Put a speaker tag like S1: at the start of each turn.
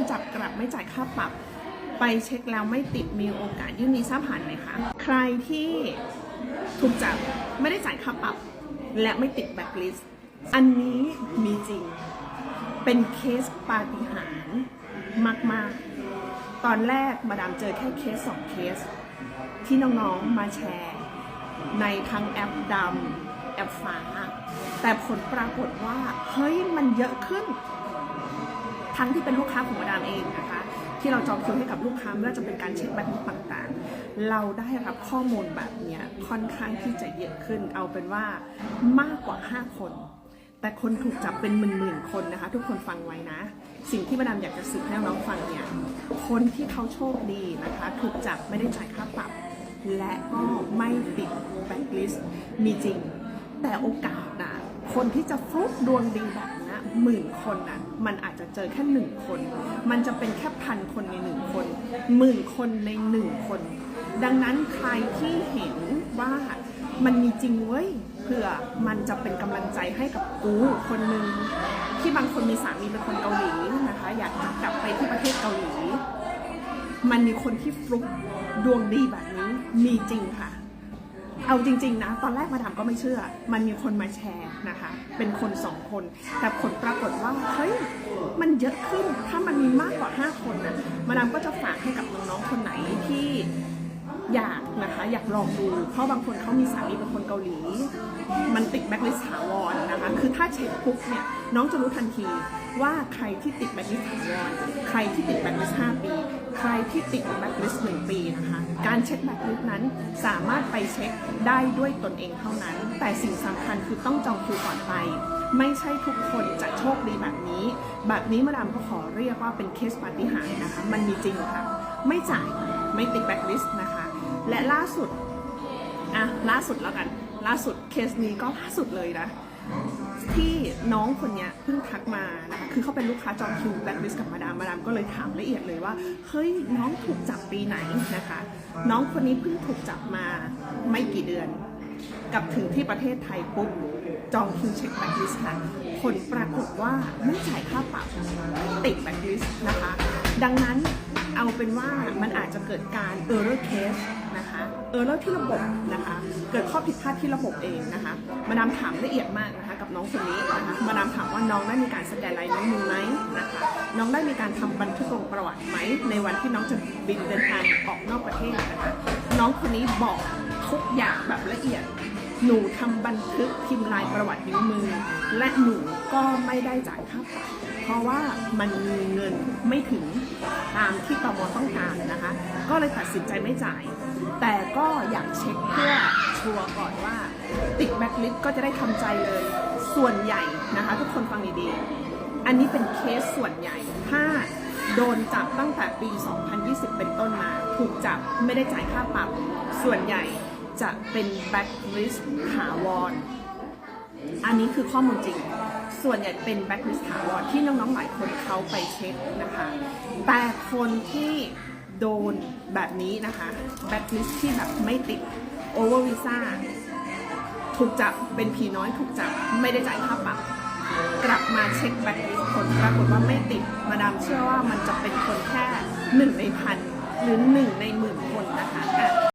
S1: นจับกลับไม่จ่ายค่าปรับ ไปเช็คแล้วไม่ติดมีโอกาสยื่นวีซ่าผ่านไหมคะ ใครที่ถูกจับไม่ได้จ่ายค่าปรับ และไม่ติดแบ็คลิสต์อันนี้มีจริง เป็นเคสปาฏิหาริย์มาก ๆ ตอนแรกมาดามเจอแค่เคสสองเคส ที่น้องๆมาแชร์ ในทั้งแอปดำแอปฟ้า แต่ผลปรากฏว่า เฮ้ยมันเยอะขึ้น ทั้งที่เป็นลูกค้าของมาดามเองนะคะ ที่เราจองคิวให้กับลูกค้าไม่ว่าจะเป็นการเช็คแบ็คต่างๆ เราได้รับข้อมูลแบบนี้ค่อนข้างที่จะเยอะขึ้น เอาเป็นว่ามากกว่า 5 คน แต่คนถูกจับเป็นหมื่นๆคนนะคะ ทุกคนฟังไว้นะ สิ่งที่มาดามอยากจะสื่อให้น้องฟังเนี่ยคนที่เขาโชคดีนะคะ ถูกจับไม่ได้จ่ายค่าปรับ และก็ไม่ติดแบ็คลิสต์มีจริง แต่โอกาสนะคนที่จะฟุกดวงดีแบบ หมื่นคนน่ะมันอาจจะเจอแค่หนึ่งคน มันจะเป็นแค่พันคนในหนึ่งคนหมื่นคนในหนึ่งคน ดังนั้นใครที่เห็นว่ามันมีจริงเว้ยเผื่อมันจะเป็นกำลังใจให้กับกูคนหนึ่งที่บางคนมีสามีเป็นคนเกาหลีนะคะ อยากกลับไปที่ประเทศเกาหลี มันมีคนที่ฟลุกดวงดีแบบนี้มีจริงค่ะ เอาจริง ๆ นะ ตอนแรกมาดามก็ไม่เชื่อ มันมีคนมาแชร์นะคะ เป็นคนสองคน แต่ผลปรากฏว่า เฮ้ย มันเยอะขึ้น ถ้ามันมีมากกว่า 5 คนนะมาดามก็จะฝากให้กับน้องๆคนไหนที่ อยากนะคะ อยากลองดู เพราะบางคนเขามีสามีเป็นคนเกาหลี มันติดแบ็คลิสถาวรนะคะ คือถ้าเช็คปุ๊บเนี่ยน้องจะรู้ทันทีว่าใครที่ติดแบ็คลิสถาวรใครที่ติดแบ็คลิสต์5ปี ใครที่ติดแบ็คลิสต์1ปีนะคะ การเช็คแบ็คลิสนั้นสามารถไปเช็คได้ด้วยตนเองเท่านั้น แต่สิ่งสำคัญคือต้องจองคิวก่อนไป ไม่ใช่ทุกคนจะโชคดีแบบนี้ แบบนี้มาดามก็ขอเรียกว่าเป็นเคสปาฏิหาริย์นะคะ มันมีจริงค่ะ ไม่จ่ายไม่ติดแบ็คลิสต์นะคะ และล่าสุด อะ ล่าสุดแล้วกัน ล่าสุดเคสนี้ก็ล่าสุดเลยนะ ที่น้องคนนี้เพิ่งทักมานะคะ คือเขาเป็นลูกค้าจองคิวแบ็คลิสกับมาดาม มาดามก็เลยถามละเอียดเลยว่า เฮ้ย น้องถูกจับปีไหนนะคะ น้องคนนี้เพิ่งถูกจับมาไม่กี่เดือนกลับถึงที่ประเทศไทยปุ๊บจองคิวเช็คแบ็คลิสค่ะผลปรากฏว่าไม่จ่ายค่าปรับติดแบ็คลิสนะคะ ดังนั้นเอาเป็นว่ามันอาจจะเกิดการ error case นะคะ error ที่ระบบนะคะ เกิดข้อผิดพลาดที่ระบบเองนะคะ มาดามถามละเอียดมากนะคะกับน้องคนนี้นะคะ มาดามถามว่าน้องได้มีการสแกนลายนิ้วมือไหมนะคะ น้องได้มีการทำบันทึกลงประวัติไหมในวันที่น้องจะบินเดินทางออกนอกประเทศนะคะ น้องคนนี้บอกทุกอย่างแบบละเอียดหนูทำบันทึกพิมพ์ลายประวัตินิ้วมือ และหนูก็ไม่ได้จ่ายค่าปรับเพราะว่ามันมีเงินไม่ถึงตามที่ตมต้องการนะ ก็เลยตัดสินใจไม่จ่าย แต่ก็อยากเช็คเพื่อชัวร์ก่อนว่า ติดแบ็คลิสต์ก็จะได้ทำใจเลย ส่วนใหญ่นะคะ ทุกคนฟังดีๆ อันนี้เป็นเคสส่วนใหญ่ ถ้าโดนจับตั้งแต่ปี 2020 เป็นต้นมา ถูกจับไม่ได้จ่ายค่าปรับ ส่วนใหญ่จะเป็นแบ็คลิสต์ถาวร อันนี้คือข้อมูลจริง ส่วนใหญ่เป็นแบ็คลิสต์ถาวรที่น้องๆหลายคนเขาไปเช็คนะคะ แต่คนที่ โดนแบบนี้นะคะแบ็คลิสที่แบบไม่ติดโอเวอร์วีซ่าถูกจับเป็นผีน้อยถูกจับไม่ได้จ่ายค่าปรับกลับมาเช็คแบ็คลิสต์ผลปรากฏว่าไม่ติดมาดามเชื่อว่ามันจะเป็นคนแค่หนึ่งในพันหรือหนึ่งในหมื่นคนนะคะอะ